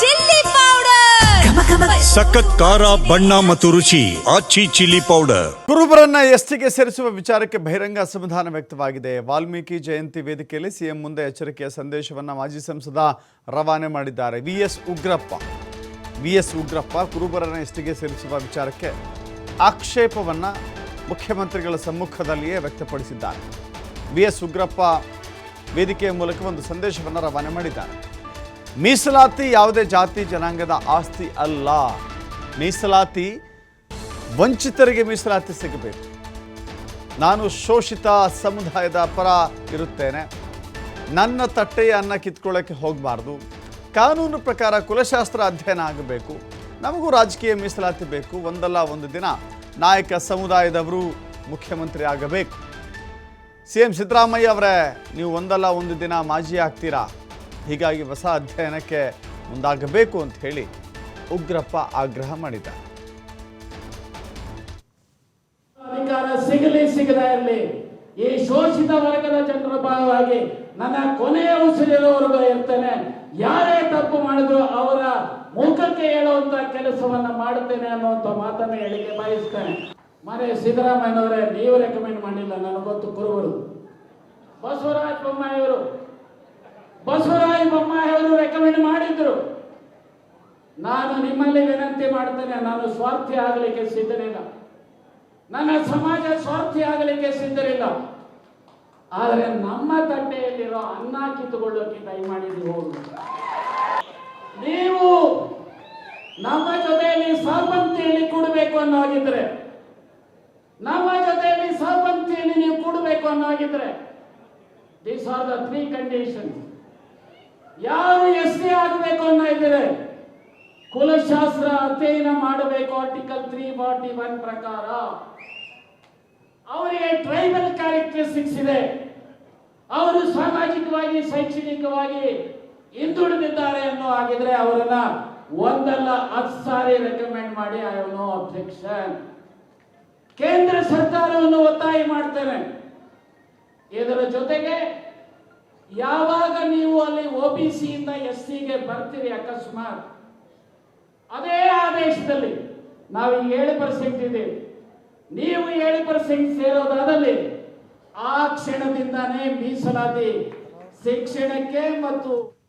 Chilli powder. ಸಖತ್ ಖಾರ ಬಣ್ಣ ಮತ್ತು ರುಚಿ ಆಚಿ ಚಿಲ್ಲಿ ಪೌಡರ್. ಕುರುಬರನ್ನ ಎಸ್ಟಿಗೆ ಸೇರಿಸುವ ವಿಚಾರಕ್ಕೆ ಬಹಿರಂಗ ಅಸಮಾಧಾನ ವ್ಯಕ್ತವಾಗಿದೆ. ವಾಲ್ಮೀಕಿ ಜಯಂತಿ ವೇದಿಕೆಯಲ್ಲಿ ಸಿಎಂ ಮುಂದೆ ಎಚ್ಚರಿಕೆಯ ಸಂದೇಶವನ್ನ ಮಾಜಿ ಸಂಸದ ರವಾನೆ ಮಾಡಿದ್ದಾರೆ. V S Ugrappa. V S Ugrappa ಕುರುಬರನ್ನ ಎಸ್ಟಿಗೆ ಸೇರಿಸುವ ವಿಚಾರಕ್ಕೆ ಆಕ್ಷೇಪವನ್ನ ಮುಖ್ಯಮಂತ್ರಿಗಳ ಸಮ್ಮುಖದಲ್ಲಿಯೇ ವ್ಯಕ್ತಪಡಿಸಿದ್ದಾರೆ. ವಿ ಎಸ್ ಉಗ್ರಪ್ಪ ವೇದಿಕೆಯ ಮೂಲಕ ಒಂದು ಸಂದೇಶವನ್ನು ರವಾನೆ ಮಾಡಿದ್ದಾರೆ. ಮೀಸಲಾತಿ ಯಾವುದೇ ಜಾತಿ ಜನಾಂಗದ ಆಸ್ತಿ ಅಲ್ಲ. ಮೀಸಲಾತಿ ವಂಚಿತರಿಗೆ ಮೀಸಲಾತಿ ಸಿಗಬೇಕು. ನಾನು ಶೋಷಿತ ಸಮುದಾಯದ ಪರ ಇರುತ್ತೇನೆ. ನನ್ನ ತಟ್ಟೆಯ ಅನ್ನ ಕಿತ್ಕೊಳ್ಳೋಕ್ಕೆ ಹೋಗಬಾರ್ದು. ಕಾನೂನು ಪ್ರಕಾರ ಕುಲಶಾಸ್ತ್ರ ಅಧ್ಯಯನ ಆಗಬೇಕು. ನಮಗೂ ರಾಜಕೀಯ ಮೀಸಲಾತಿ ಬೇಕು. ಒಂದಲ್ಲ ಒಂದು ದಿನ ನಾಯಕ ಸಮುದಾಯದವರು ಮುಖ್ಯಮಂತ್ರಿ ಆಗಬೇಕು. ಸಿ ಎಂ ಸಿದ್ದರಾಮಯ್ಯ ಅವರೇ, ನೀವು ಒಂದಲ್ಲ ಒಂದು ದಿನ ಮಾಜಿ ಆಗ್ತೀರಾ? ಹೀಗಾಗಿ ಹೊಸ ಅಧ್ಯಯನಕ್ಕೆ ಮುಂದಾಗಬೇಕು ಅಂತ ಹೇಳಿ ಉಗ್ರಪ್ಪ ಆಗ್ರಹ ಮಾಡಿದ್ದಾರೆ. ಅಧಿಕಾರ ಸಿಗಲಿ ಸಿಗದ ಇರಲಿ, ಈ ಶೋಷಿತ ವರ್ಗದ ಜನರ ಭಾಗವಾಗಿ ನನ್ನ ಕೊನೆಯ ಉಸಿರಿರೋವರೆಗೂ ಇರ್ತೇನೆ. ಯಾರೇ ತಪ್ಪು ಮಾಡಿದ್ರು ಅವರ ಮುಖಕ್ಕೆ ಹೇಳುವಂತ ಕೆಲಸವನ್ನ ಮಾಡುತ್ತೇನೆ ಅನ್ನುವಂತ ಮಾತನ್ನ ಹೇಳಿಕೆ ಬಯಸ್ತೇನೆ. ಮನೆ ಸಿದ್ದರಾಮಯ್ಯನವರೇ, ನೀವು ರೆಕಮೆಂಡ್ ಮಾಡಿಲ್ಲ ನನಗೊತ್ತು ಗೊತ್ತು ಕುರುಬರು ಬಸವರಾಜ ಬೊಮ್ಮಾಯಿಯವರು ಬೊಮ್ಮಾಯಿಯವರು ಮಾಡಿದ್ರು ನಾನು ನಿಮ್ಮಲ್ಲಿ ವಿನಂತಿ ಮಾಡ್ತೇನೆ, ನಾನು ಸ್ವಾರ್ಥಿ ಆಗಲಿಕ್ಕೆ ಸಿದ್ಧನಿಲ್ಲ. ನನ್ನ ಸಮಾಜ ಸ್ವಾರ್ಥಿ ಆಗಲಿಕ್ಕೆ ಸಿದ್ಧರಿಲ್ಲ. ಆದರೆ ನಮ್ಮ ತಟ್ಟೆಯಲ್ಲಿರೋ ಅನ್ನ ಕಿತ್ತುಕೊಳ್ಳೋಕೆ ಟೈ ನೀವು ನಮ್ಮ ಜೊತೆಯಲ್ಲಿ ಸಹಪಂಕ್ತಿಯಲ್ಲಿ ಕೂಡಬೇಕು ಅನ್ನೋಗಿದ್ರೆ, ನಮ್ಮ ಜೊತೆಯಲ್ಲಿ ಸಾಮಂತಿಯಲ್ಲಿ ನೀವು ಕೂಡಬೇಕು ಅನ್ನೋಗಿದ್ರೆ these are the three condition ಯಾರು ಆಗಬೇಕು ಇದ್ದಾರೆ. ಕುಲಶಾಸ್ತ್ರ ಅಧ್ಯಯನ ಮಾಡಬೇಕು ಆರ್ಟಿಕಲ್ ತ್ರೀ ಫಾರ್ಟಿ ಒನ್ ಪ್ರಕಾರ. ಅವರಿಗೆ ಟ್ರೈಬಲ್ ಕ್ಯಾರೆಕ್ಟರಿಸ್ಟಿಕ್ಸ್ ಇದೆ. ಅವರು ಸಾಮಾಜಿಕವಾಗಿ, ಶೈಕ್ಷಣಿಕವಾಗಿ ಹಿಂದುಳಿದಿದ್ದಾರೆ ಅನ್ನೋ ಹಾಗಿದ್ರೆ ಅವರನ್ನ ಒಂದಲ್ಲ ಹತ್ತು ಸಾರಿ ರೆಕಮೆಂಡ್ ಮಾಡಿ ಐ ಹವ್ ನೋ ಅಬ್ಜೆಕ್ಷನ್ ಕೇಂದ್ರ ಸರ್ಕಾರವನ್ನು ಒತ್ತಾಯ ಮಾಡ್ತೇನೆ. ಇದರ ಜೊತೆಗೆ ಯಾವಾಗ ನೀವು ಅಲ್ಲಿ ಒ ಬಿ ಸಿಯಿಂದ ಎಸ್ ಸಿಗೆ ಬರ್ತೀರಿ ಅಕಸ್ಮಾತ್? ಅದೇ ಆದೇಶದಲ್ಲಿ ನಾವು ಈಗ ಏಳು ಪರ್ಸೆಂಟ್ ಇದ್ದೀವಿ. ನೀವು ಏಳು ಪರ್ಸೆಂಟ್ ಸೇರೋದಾದಲ್ಲಿ ಆ ಕ್ಷಣದಿಂದಾನೇ ಮೀಸಲಾತಿ ಶಿಕ್ಷಣಕ್ಕೆ ಮತ್ತು